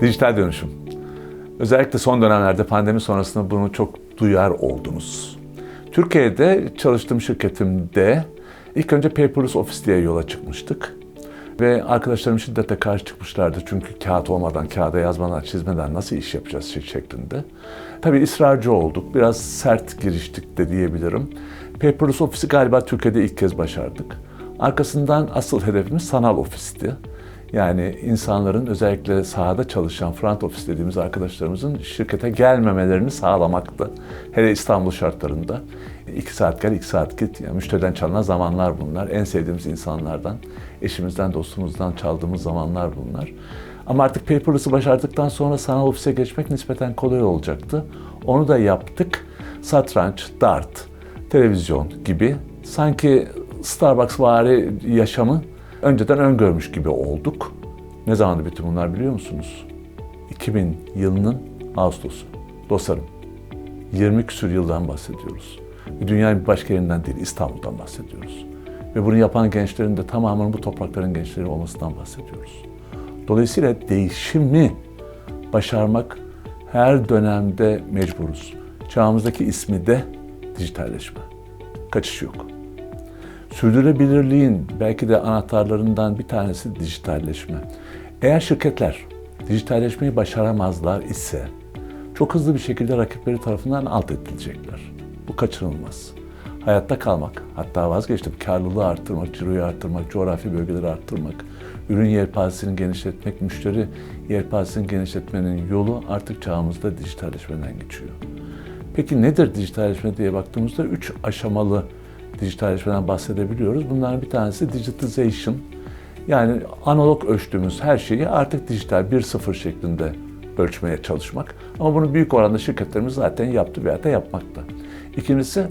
Dijital dönüşüm. Özellikle son dönemlerde pandemi sonrasında bunu çok duyar oldunuz. Türkiye'de çalıştığım şirketimde ilk önce Paperless Office diye yola çıkmıştık. Ve arkadaşlarım şiddetle karşı çıkmışlardı çünkü kağıt olmadan, kağıda yazmadan, çizmeden nasıl iş yapacağız şey şeklinde. Tabii ısrarcı olduk, biraz sert giriştik de diyebilirim. Paperless Office'i galiba Türkiye'de ilk kez başardık. Arkasından asıl hedefimiz sanal ofisti. Yani insanların özellikle sahada çalışan front office dediğimiz arkadaşlarımızın şirkete gelmemelerini sağlamaktı. Hele İstanbul şartlarında. iki saat gel, iki saat git. Yani müşteriden çalınan zamanlar bunlar. En sevdiğimiz insanlardan, eşimizden, dostumuzdan çaldığımız zamanlar bunlar. Ama artık paperless'ı başardıktan sonra sanal ofise geçmek nispeten kolay olacaktı. Onu da yaptık. Satranç, dart, televizyon gibi sanki Starbucks vari yaşamı önceden öngörmüş gibi olduk. Ne zamandı bütün bunlar biliyor musunuz? 2000 yılının Ağustos'u. Dostlarım, 20 küsur yıldan bahsediyoruz. Dünyanın bir başka yerinden değil, İstanbul'dan bahsediyoruz. Ve bunu yapan gençlerin de tamamının bu toprakların gençleri olmasından bahsediyoruz. Dolayısıyla değişimi başarmak her dönemde mecburuz. Çağımızdaki ismi de dijitalleşme. Kaçış yok. Sürdürülebilirliğin belki de anahtarlarından bir tanesi dijitalleşme. Eğer şirketler dijitalleşmeyi başaramazlar ise çok hızlı bir şekilde rakipleri tarafından alt edilecekler. Bu kaçınılmaz. Hayatta kalmak, hatta vazgeçtim karlılığı arttırmak, ciroyu arttırmak, coğrafi bölgeleri arttırmak, ürün yelpazesini genişletmek, müşteri yelpazesini genişletmenin yolu artık çağımızda dijitalleşmeden geçiyor. Peki nedir dijitalleşme diye baktığımızda üç aşamalı dijitalleşmeden bahsedebiliyoruz. Bunların bir tanesi digitization. Yani analog ölçtüğümüz her şeyi artık dijital 1.0 şeklinde ölçmeye çalışmak. Ama bunu büyük oranda şirketlerimiz zaten yaptı veya da yapmakta. İkincisi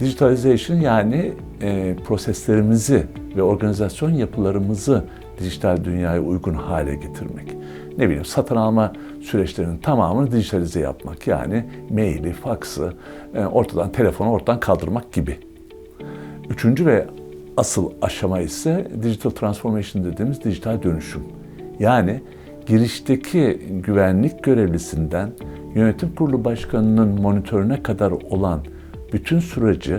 digitalization yani e, proseslerimizi ve organizasyon yapılarımızı dijital dünyaya uygun hale getirmek. Ne bileyim satın alma süreçlerinin tamamını dijitalize yapmak. Yani maili, faksı, e, ortadan telefonu ortadan kaldırmak gibi. Üçüncü ve asıl aşama ise digital transformation dediğimiz dijital dönüşüm. Yani girişteki güvenlik görevlisinden yönetim kurulu başkanının monitörüne kadar olan bütün süreci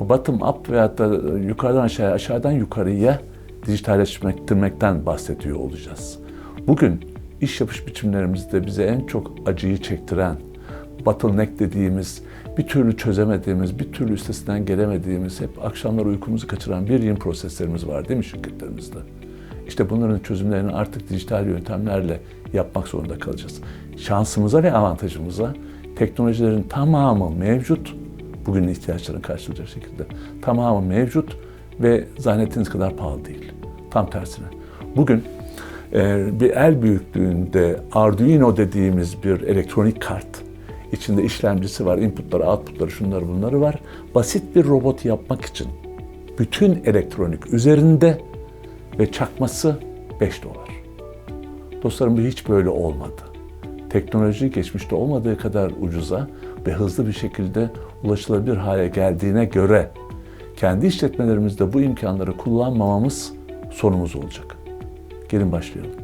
bu bottom up veyahut da yukarıdan aşağıya, aşağıdan yukarıya dijitalleştirmekten bahsediyor olacağız. Bugün iş yapış biçimlerimizde bize en çok acıyı çektiren, bottleneck dediğimiz, bir türlü çözemediğimiz, bir türlü üstesinden gelemediğimiz, hep akşamlar uykumuzu kaçıran bir yığın proseslerimiz var değil mi şirketlerimizde? İşte bunların çözümlerini artık dijital yöntemlerle yapmak zorunda kalacağız. Şansımıza ve avantajımıza teknolojilerin tamamı mevcut, bugünün ihtiyaçlarını karşılayacak şekilde tamamı mevcut ve zannettiğiniz kadar pahalı değil. Tam tersine. Bugün bir el büyüklüğünde Arduino dediğimiz bir elektronik kart, içinde işlemcisi var, inputları, outputları, şunları bunları var. Basit bir robot yapmak için bütün elektronik üzerinde ve çakması 5 dolar. Dostlarım bu hiç böyle olmadı. Teknoloji geçmişte olmadığı kadar ucuza ve hızlı bir şekilde ulaşılabilir hale geldiğine göre kendi işletmelerimizde bu imkanları kullanmamamız sonumuz olacak. Gelin başlayalım.